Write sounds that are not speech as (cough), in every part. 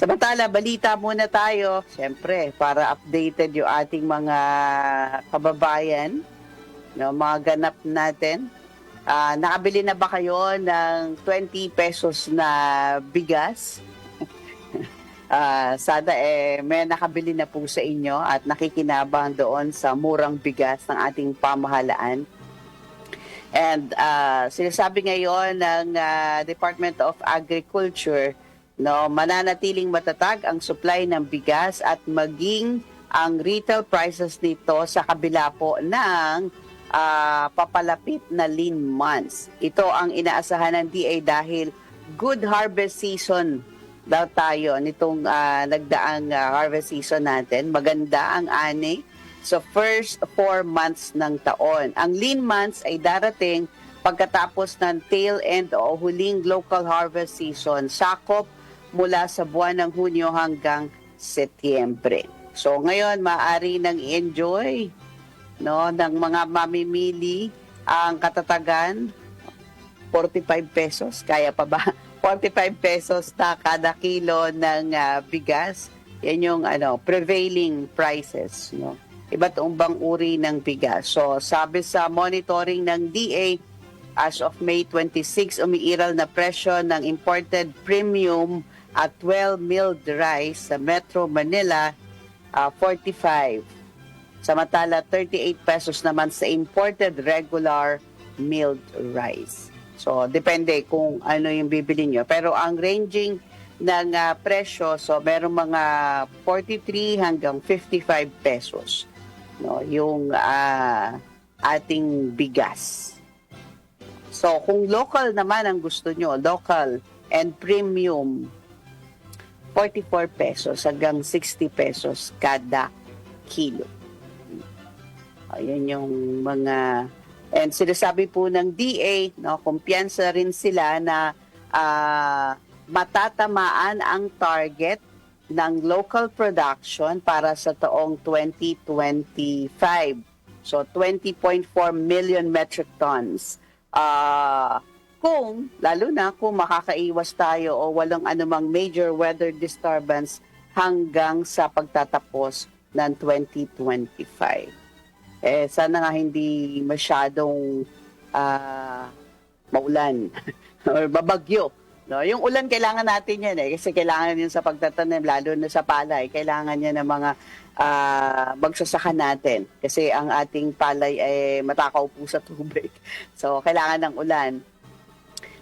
Samantala, balita muna tayo. Siyempre, para updated yung ating mga kababayan, no, mga ganap natin. Ah, nakabili na ba kayo ng 20 pesos na bigas? (laughs) Ah, sana eh, may nakabili na po sa inyo at nakikinabang doon sa murang bigas ng ating pamahalaan. And uh, sinasabi ngayon ng ah, Department of Agriculture, no, mananatiling matatag ang supply ng bigas at maging ang retail prices nito sa kabila po ng ah, papalapit na lean months. Ito ang inaasahan ng DA dahil good harvest season daw tayo nitong ah, nagdaang ah, harvest season natin. Maganda ang ani sa first four months ng taon. Ang lean months ay darating pagkatapos ng tail end o huling local harvest season. Sakop mula sa buwan ng Hunyo hanggang Setyembre. So ngayon, maaari nang i-enjoy no, ng mga mamimili ang katatagan 45 pesos. Kaya pa ba? (laughs) 45 pesos na kada kilo ng ah, bigas. Yan yung ano, prevailing prices. No? Iba't umbang uri ng bigas. So sabi sa monitoring ng DA, as of May 26, umiiral na presyo ng imported premium at well milled rice sa Metro Manila, ah, 45. Samantala, 38 pesos naman sa imported regular milled rice. So, depende kung ano yung bibili nyo. Pero ang ranging ng ah, presyo, so meron mga 43 hanggang 55 pesos. No, yung ah, ating bigas. So, kung local naman ang gusto nyo, local and premium, 44 pesos hanggang 60 pesos kada kilo. Ayan yung mga and sinasabi po ng DA, no, kumpiyansa rin sila na ah, matatamaan ang target ng local production para sa taong 2025. So 20.4 million metric tons. Ah, kung lalo na kung makakaiwas tayo o walang anumang major weather disturbance hanggang sa pagtatapos ng 2025 eh sana nga hindi masyadong ah, maulan (laughs) or babagyo. No, yung ulan kailangan natin yan eh kasi kailangan yun sa pagtatanim lalo na sa palay. Kailangan yan ng mga ah, magsasaka natin kasi ang ating palay ay matakaw po sa tubig. (laughs) So kailangan ng ulan.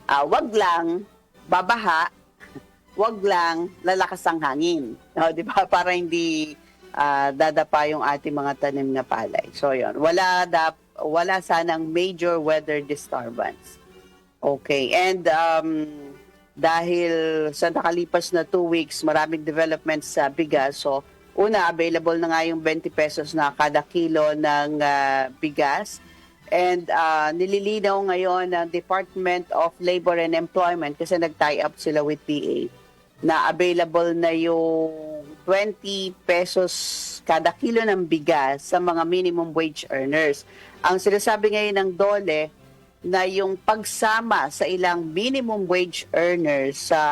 Ah, wag lang babaha, wag lang lalakas ang hangin. No, 'di ba? (laughs) Para hindi ah, dadapa yung ating mga tanim na palay. So yun, wala dap wala sanang major weather disturbance. Okay, and um, dahil sa nakalipas na two weeks, maraming developments sa bigas. So, una, available na nga yung 20 pesos na kada kilo ng ah, bigas. And ah, nililinaw ngayon ng Department of Labor and Employment kasi nag-tie up sila with PA na available na yung 20 pesos kada kilo ng bigas sa mga minimum wage earners. Ang sinasabi ngayon ng DOLE na yung pagsama sa ilang minimum wage earners sa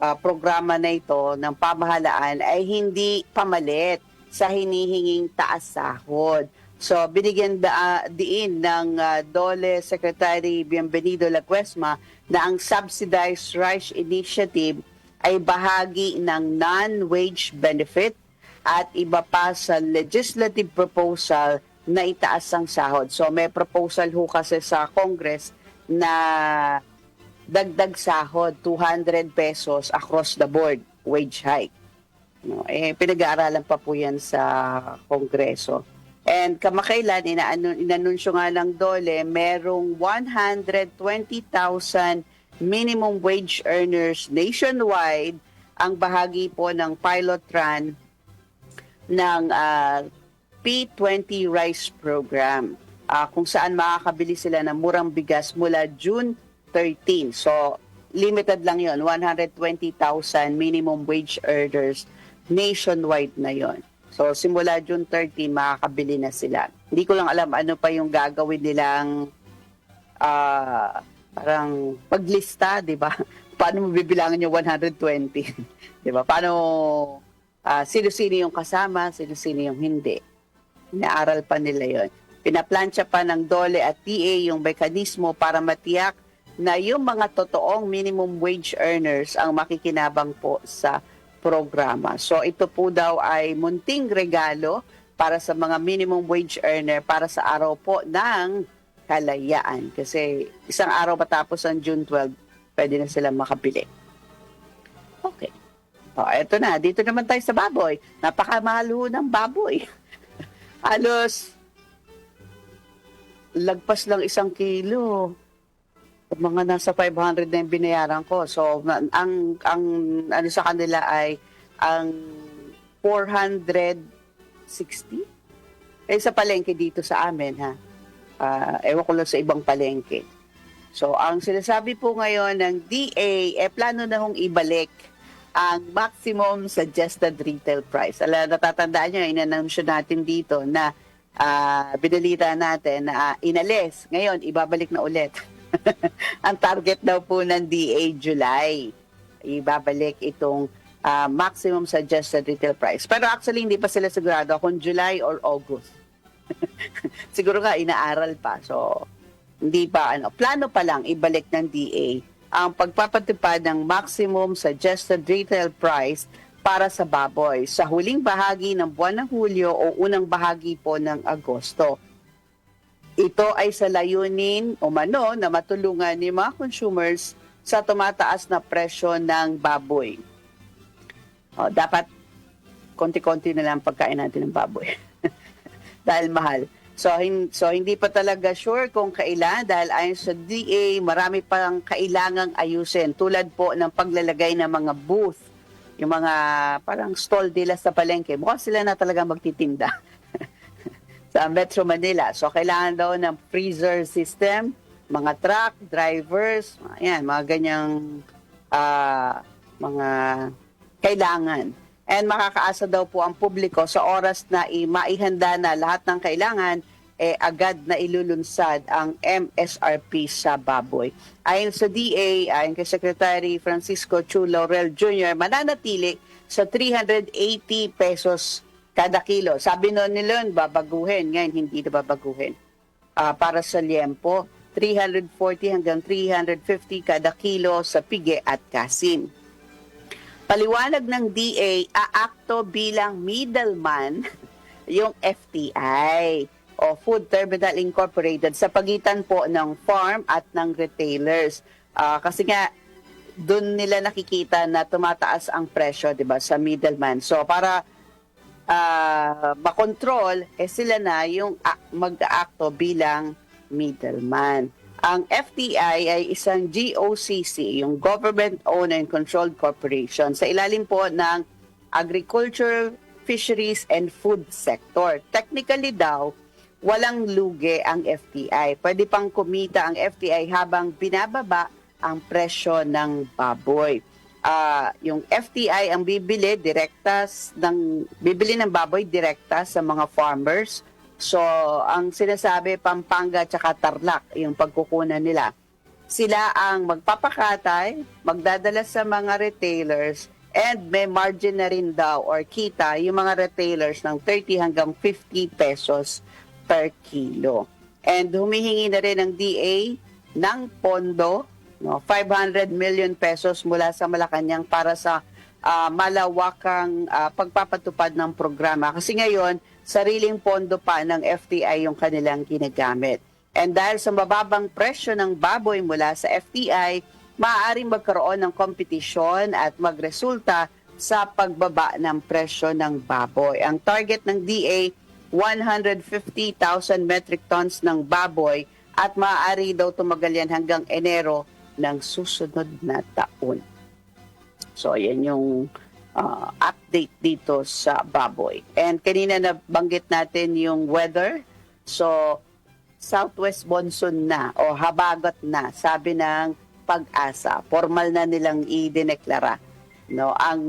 ah, programa na ito ng pamahalaan ay hindi pamalit sa hinihinging taas sahod. So binigyan da, diin ng ah, DOLE Secretary Bienvenido Lacuesma na ang Subsidized Rice Initiative ay bahagi ng non-wage benefit at iba pa sa legislative proposal na itaas ang sahod. So may proposal ho kasi sa Congress na dagdag sahod 200 pesos across the board wage hike. No, eh pinag-aaralan pa po 'yan sa Kongreso. And kamakailan inaano inanunsyo nga lang dole merong 120,000 minimum wage earners nationwide ang bahagi po ng pilot run ng ah, P20 Rice Program ah, kung saan makakabili sila ng murang bigas mula June 13. So, limited lang yon 120,000 minimum wage earners nationwide na yon. So, simula June 13, makakabili na sila. Hindi ko lang alam ano pa yung gagawin nilang ah, parang paglista, di ba? (laughs) paano mo bibilangan yung 120? (laughs) Di ba? Paano, ah, sino-sino yung kasama, sino-sino yung hindi. Inaaral pa nila yon. Pinaplansya pa ng DOLE at TA yung mekanismo para matiyak na yung mga totoong minimum wage earners ang makikinabang po sa programa. So ito po daw ay munting regalo para sa mga minimum wage earner para sa araw po ng kalayaan. Kasi isang araw matapos ang June 12, pwede na sila makabili. Okay. O, eto na. Dito naman tayo sa baboy. Napakamahal ho ng baboy. (laughs) Halos lagpas lang isang kilo. Mga nasa 500 na yung binayaran ko. So, ang, ang ano sa kanila ay ang 460. Eh, sa palengke dito sa amin, ha? Ah, ewan ko lang sa ibang palengke. So, ang sinasabi po ngayon ng DA, eh, plano na hong ibalik ang maximum suggested retail price. Ala, natatandaan nyo, inannounce natin dito na ah, binalita natin na ah, inalis. Ngayon, ibabalik na ulit. (laughs) ang target daw po ng DA July. Ibabalik itong ah, maximum suggested retail price. Pero actually, hindi pa sila sigurado kung July or August. (laughs) Siguro nga, inaaral pa. So, hindi pa, ano, plano pa lang ibalik ng DA ang pagpapatupad ng maximum suggested retail price para sa baboy sa huling bahagi ng buwan ng Hulyo o unang bahagi po ng Agosto. Ito ay sa layunin o mano na matulungan ni mga consumers sa tumataas na presyo ng baboy. O, dapat konti-konti na lang pagkain natin ng baboy. (laughs) dahil mahal. So, hin- so hindi pa talaga sure kung kailan dahil ayon sa DA, marami pang kailangang ayusin tulad po ng paglalagay ng mga booth, yung mga parang stall nila sa palengke. Mukhang sila na talaga magtitinda (laughs) sa Metro Manila. So, kailangan daw ng freezer system, mga truck, drivers, ayan, mga ganyang ah, mga kailangan. And makakaasa daw po ang publiko sa oras na maihanda na lahat ng kailangan, eh, agad na ilulunsad ang MSRP sa baboy. Ayon sa DA, ayon kay Secretary Francisco Chu Laurel Jr., mananatili sa 380 pesos kada kilo. Sabi noon nila, babaguhin. Ngayon, hindi na babaguhin. Ah, para sa liempo, 340 hanggang 350 kada kilo sa pige at kasin. Paliwanag ng DA, aakto bilang middleman (laughs) yung FTI o Food Terminal Incorporated sa pagitan po ng farm at ng retailers. Ah, kasi nga, doon nila nakikita na tumataas ang presyo, di ba, sa middleman. So, para ah, makontrol, eh sila na yung mag-aakto bilang middleman. Ang FTI ay isang GOCC, yung Government-Owned and Controlled Corporation, sa ilalim po ng Agriculture, Fisheries, and Food Sector. Technically daw, walang lugi ang FTI. Pwede pang kumita ang FTI habang binababa ang presyo ng baboy. Ah, yung FTI ang bibili direkta s- ng bibili ng baboy direkta sa mga farmers. So, ang sinasabi Pampanga at Tarlac yung pagkukunan nila. Sila ang magpapakatay, magdadala sa mga retailers and may margin na rin daw or kita yung mga retailers ng 30 hanggang 50 pesos per kilo. And humihingi na rin ng DA ng pondo, no, 500 million pesos mula sa Malacanang para sa ah, malawakang ah, pagpapatupad ng programa. Kasi ngayon, sariling pondo pa ng FTI yung kanilang ginagamit. And dahil sa mababang presyo ng baboy mula sa FTI, maaaring magkaroon ng kompetisyon at magresulta sa pagbaba ng presyo ng baboy. Ang target ng DA, 150,000 metric tons ng baboy at maaari daw tumagal yan hanggang Enero ng susunod na taon. So, yan yung uh, update dito sa baboy. And kanina nabanggit natin yung weather. So, southwest monsoon na o habagat na, sabi ng pag-asa. Formal na nilang idineklara. No, ang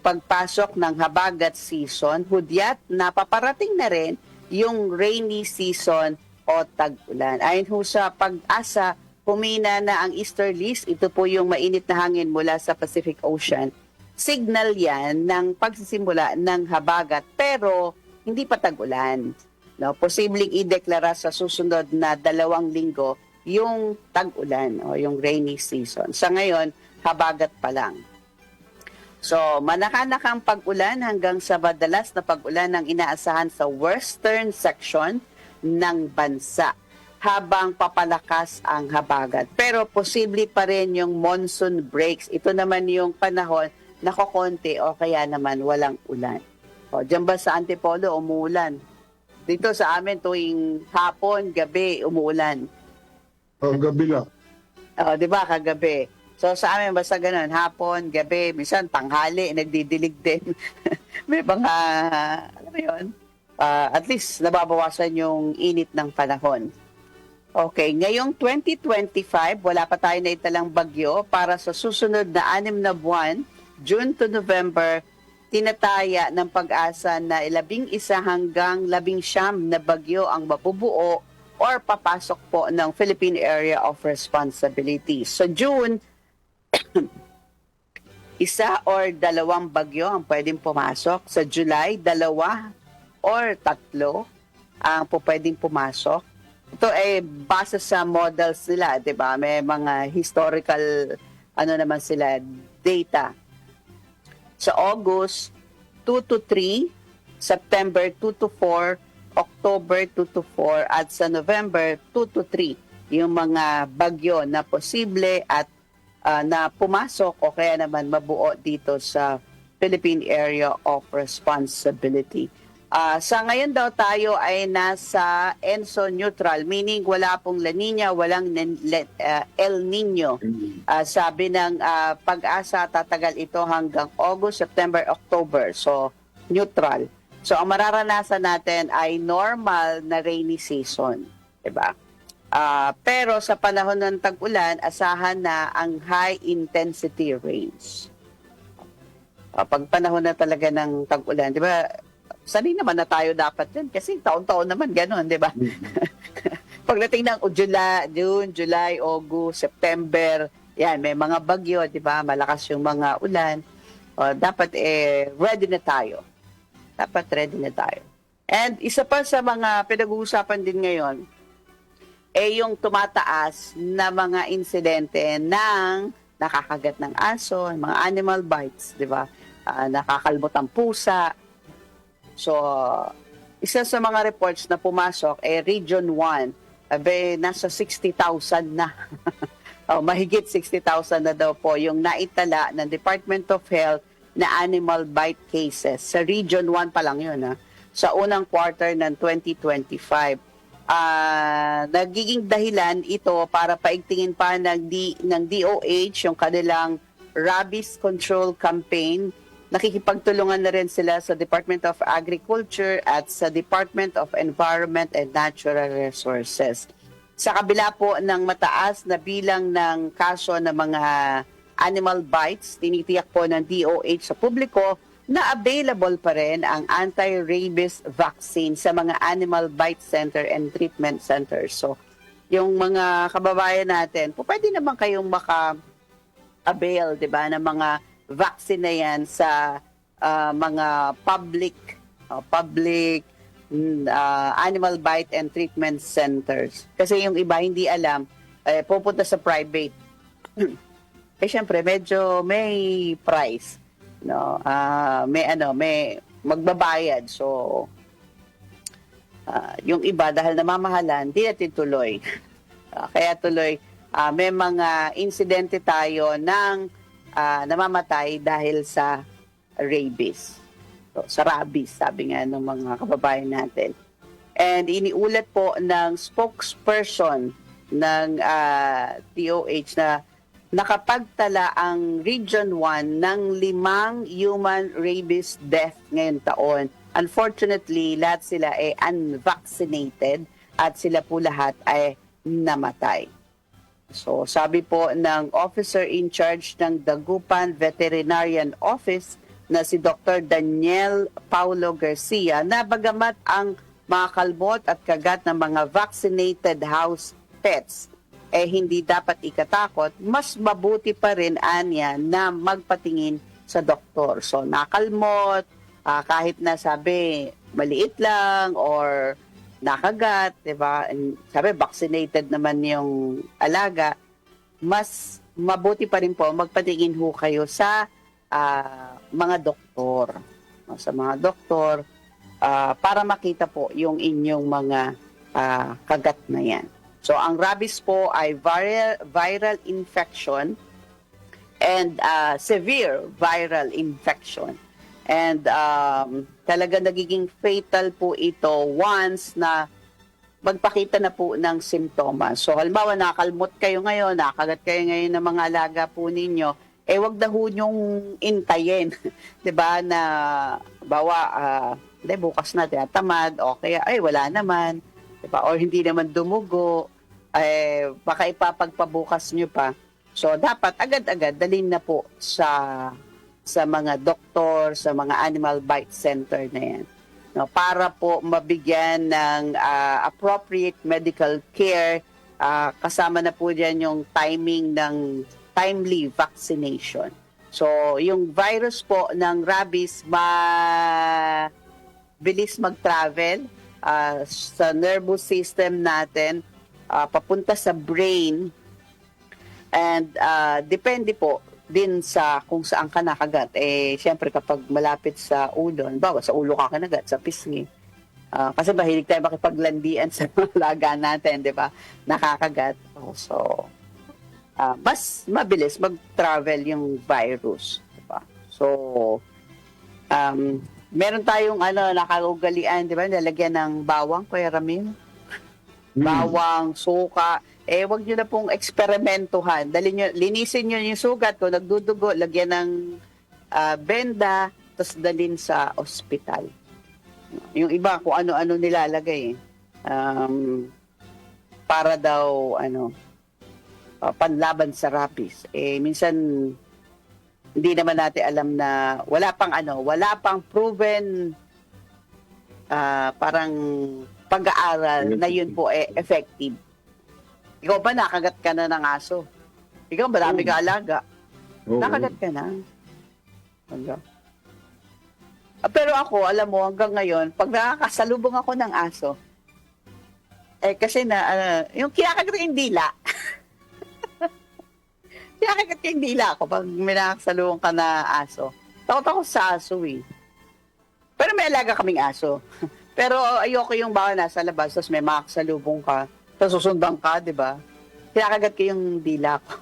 pagpasok ng habagat season, hudyat na paparating na rin yung rainy season o tag-ulan. Ayon ho sa pag-asa, humina na ang easterlies, ito po yung mainit na hangin mula sa Pacific Ocean. Signal yan ng pagsisimula ng habagat pero hindi pa tag-ulan. No, posibleng ideklara sa susunod na dalawang linggo yung tag-ulan o yung rainy season. Sa ngayon, habagat pa lang. So, manakanakang pag-ulan hanggang sa madalas na pag-ulan ang inaasahan sa western section ng bansa habang papalakas ang habagat. Pero posible pa rin yung monsoon breaks. Ito naman yung panahon na kokonti o kaya naman walang ulan. O, dyan ba sa Antipolo, umuulan? Dito sa amin tuwing hapon, gabi, umuulan. Ang gabi lang. O, di ba, kagabi. So sa amin basta ganun, hapon, gabi, minsan tanghali, nagdidilig din. (laughs) May mga, alam mo yun, ah, at least nababawasan yung init ng panahon. Okay, ngayong 2025, wala pa tayo na italang bagyo para sa susunod na anim na buwan, June to November, tinataya ng pag-asa na labing isa hanggang labing siyam na bagyo ang mabubuo or papasok po ng Philippine Area of Responsibility. Sa June, (coughs) isa or dalawang bagyo ang pwedeng pumasok. Sa July, dalawa or tatlo ang po pwedeng pumasok. Ito ay base sa models nila, 'di ba? May mga historical ano naman sila data. Sa August 2 to 3, September 2 to 4, October 2 to 4 at sa November 2 to 3 yung mga bagyo na posible at ah, na pumasok o kaya naman mabuo dito sa Philippine Area of Responsibility. Ah, sa ngayon daw tayo ay nasa ENSO neutral, meaning wala pong La Nina, walang ah, El Nino. Ah, sabi ng ah, pag-asa, tatagal ito hanggang August, September, October. So, neutral. So, ang mararanasan natin ay normal na rainy season. 'di ba? Ah, pero sa panahon ng tag-ulan, asahan na ang high intensity rains. Ah, pag panahon na talaga ng tag-ulan, 'di ba? Sanay naman na tayo dapat din kasi taon-taon naman ganun, 'di ba? (laughs) Pagdating ng July, June, July, August, September, yan, may mga bagyo, 'di ba? Malakas yung mga ulan. O, dapat eh ready na tayo. Dapat ready na tayo. And isa pa sa mga pinag-uusapan din ngayon, eh yung tumataas na mga insidente ng nakakagat ng aso, mga animal bites, di ba? Ah, nakakalbot ang pusa. So, isa sa mga reports na pumasok, eh, Region 1, abe, nasa 60,000 na. (laughs) oh, mahigit 60,000 na daw po yung naitala ng Department of Health na animal bite cases. Sa Region 1 pa lang yun, ha? sa unang quarter ng 2025 ah nagiging dahilan ito para paigtingin pa ng, D, ng DOH yung kanilang rabies control campaign. Nakikipagtulungan na rin sila sa Department of Agriculture at sa Department of Environment and Natural Resources. Sa kabila po ng mataas na bilang ng kaso ng mga animal bites, tinitiyak po ng DOH sa publiko na available pa rin ang anti-rabies vaccine sa mga animal bite center and treatment centers. So, yung mga kababayan natin, po pwede naman kayong maka-avail, di ba, ng mga vaccine na yan sa ah, mga public ah, public ah, animal bite and treatment centers. Kasi yung iba hindi alam, eh, pupunta sa private. (clears throat) eh syempre medyo may price no ah may ano may magbabayad so ah, yung iba dahil namamahalan di natin tuloy (laughs) Ah, kaya tuloy ah, may mga insidente tayo ng ah, namamatay dahil sa rabies so, sa rabies sabi nga ng mga kababayan natin and iniulat po ng spokesperson ng ah, DOH na nakapagtala ang Region 1 ng limang human rabies death ngayong taon. Unfortunately, lahat sila ay unvaccinated at sila po lahat ay namatay. So, sabi po ng officer in charge ng Dagupan Veterinarian Office na si Dr. Daniel Paulo Garcia na bagamat ang mga kalbot at kagat ng mga vaccinated house pets eh hindi dapat ikatakot, mas mabuti pa rin anya na magpatingin sa doktor. So nakalmot, ah, kahit na sabi maliit lang or nakagat, 'di ba? Sabi vaccinated naman yung alaga, mas mabuti pa rin po magpatingin ho kayo sa ah, mga doktor. Sa mga doktor ah, para makita po yung inyong mga ah, kagat na yan. So ang rabies po ay viral, viral infection and ah, severe viral infection. And um, talaga nagiging fatal po ito once na magpakita na po ng simptomas. So halimbawa nakalmot kayo ngayon, nakagat kayo ngayon ng mga alaga po ninyo, eh wag na ho intayin. (laughs) 'Di ba na bawa ah, hindi bukas na tinatamad o kaya ay wala naman, 'di ba? Or hindi naman dumugo, eh baka ipapagpabukas niyo pa. So dapat agad-agad dalhin na po sa sa mga doktor, sa mga animal bite center na yan. No, para po mabigyan ng ah, appropriate medical care ah, kasama na po diyan yung timing ng timely vaccination. So, yung virus po ng rabies ma bilis mag-travel ah, sa nervous system natin ah, papunta sa brain and ah, depende po din sa kung saan ka nakagat. Eh, syempre kapag malapit sa ulo, bawa sa ulo ka kanagat, sa pisngi. Ah, kasi mahilig tayo makipaglandian (laughs) sa mga laga natin, di ba? Nakakagat. Oh, So, ah, mas mabilis mag-travel yung virus. Di ba? So, um, meron tayong ano, nakaugalian, di ba? Nalagyan ng bawang, Kuya Ramil Hmm. bawang, suka, eh wag niyo na pong eksperimentuhan. Dali niyo, linisin niyo yung sugat kung nagdudugo, lagyan ng ah, benda, tapos dalhin sa ospital. Yung iba kung ano-ano nilalagay. Um, para daw ano ah, panlaban sa rabies. Eh minsan hindi naman natin alam na wala pang ano, wala pang proven ah, parang pag-aaral na yun po eh, effective. Ikaw ba nakagat ka na ng aso? Ikaw marami ka alaga. Oo. Nakagat ka na. Hanggang. Ah, pero ako, alam mo, hanggang ngayon, pag nakakasalubong ako ng aso, eh kasi na, ah, yung kinakagat ko yung dila. kinakagat ko yung dila ako pag may nakakasalubong ka na aso. Takot ako sa aso eh. Pero may alaga kaming aso. (laughs) Pero ayoko yung baka nasa labas, tapos may makakasalubong ka, tapos susundan ka, di ba? Kinakagat ko yung dila ko.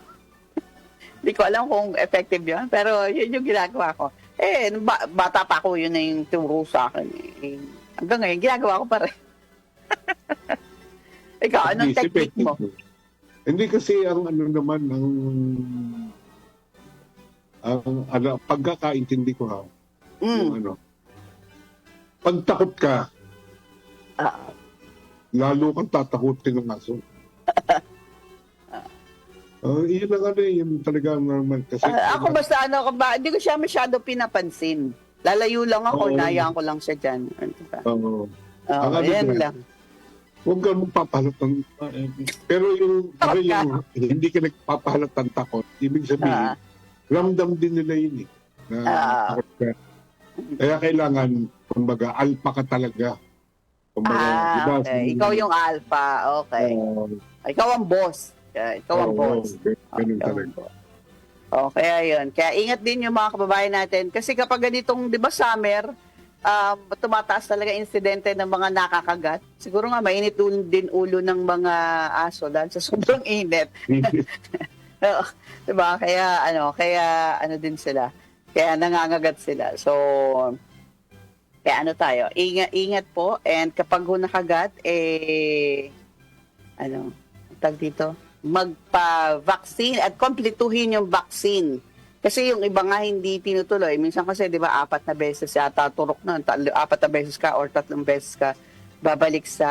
(laughs) Hindi ko alam kung effective yun, pero yun yung ginagawa ko. Eh, ba- bata pa ako, yun na yung turo sa akin. Eh. Hanggang ngayon, ginagawa ko pa rin. (laughs) Ikaw, anong Hindi, technique mo? Hindi kasi ang ano naman, ang, ang ano, pagkakaintindi ko ha, yung Mm. ano, pag takot ka, Ah, lalo kang tatakutin ng aso. Uh, (laughs) yun ang ano, yun talaga normal. Kasi, ah, ako basta ano, ko ba, hindi ko siya masyado pinapansin. Lalayo lang ako, Oo. inayaan ko lang siya dyan. Diba? Oo. Oo, Ang ano yan lang. Huwag ka mong papahalatan. Pero yung, iba yung (laughs) (laughs) hindi ka nagpapahalatan takot, ibig sabihin, Ah. ramdam din nila yun eh. Na takot ka. Kaya kailangan, kumbaga, alpha ka talaga. Kumbaga, Ah, diba, okay. Ikaw yung alpha. Okay. Oo, Ikaw ang boss. Yeah, ikaw ang oo, boss. Ganun Ikaw talaga. ang boss. Oh, kaya ingat din yung mga kababayan natin. Kasi kapag ganitong, di ba, summer, um, tumataas talaga insidente ng mga nakakagat. Siguro nga, mainit din ulo ng mga aso dahil sa (laughs) sobrang init. (laughs) Oo, di ba? Kaya, ano, kaya, ano din sila. Kaya nangangagat sila. So, kaya ano tayo, ingat, ingat po. And kapag ho nakagat, eh, ano, tag dito, magpa-vaccine at kompletuhin yung vaccine. Kasi yung iba nga hindi tinutuloy. Minsan kasi, di ba, apat na beses yata turok. Tatlo, apat na beses ka or tatlong beses ka babalik sa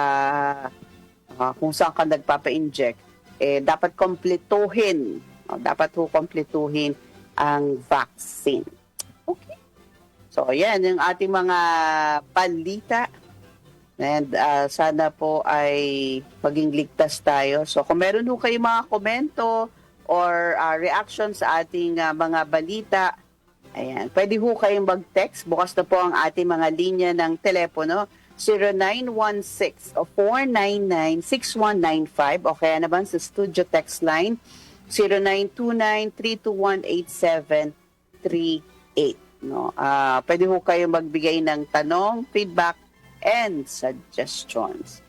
ah, kung saan ka nagpapa-inject. Eh, dapat kompletuhin. Oh, dapat ho kompletuhin ang vaccine. So, yan yung ating mga palita And ah, sana po ay maging ligtas tayo. So kung meron ho kayo mga komento or ah, reaction sa ating ah, mga balita, ayan, pwede ho kayong mag-text. Bukas na po ang ating mga linya ng telepono. 0916 o 499-6195 o kaya naman sa studio text line 0929-321-8738. No? Ah, pwede ho kayo magbigay ng tanong, feedback, and suggestions.